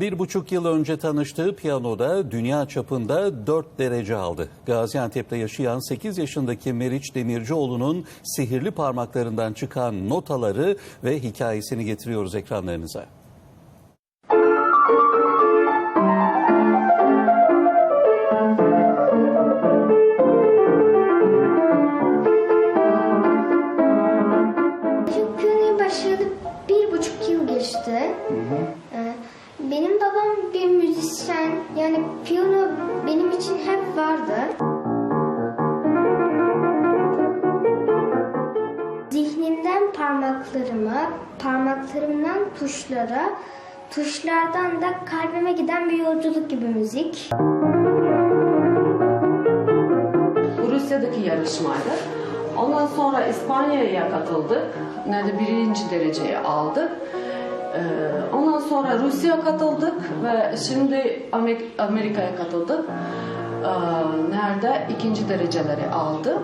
Bir buçuk yıl önce tanıştığı piyanoda dünya çapında 4 derece aldı. Gaziantep'te yaşayan 8 yaşındaki Meriç Demircioğlu'nun sihirli parmaklarından çıkan notaları ve hikayesini getiriyoruz ekranlarınıza. Piyanoya başlayalı bir buçuk yıl geçti. Ee, Benim babam bir müzisyen. Yani piyano benim için hep vardı. Zihnimden parmaklarıma, parmaklarımdan tuşlara, tuşlardan da kalbime giden bir yolculuk gibi müzik. Rusya'daki yarışmaydı. Ondan sonra İspanya'ya katıldık. Nerede birinci dereceyi aldık. Ee, ondan sonra Rusya katıldık ve şimdi Amer- Amerika'ya katıldık. Ee, nerede ikinci dereceleri aldı.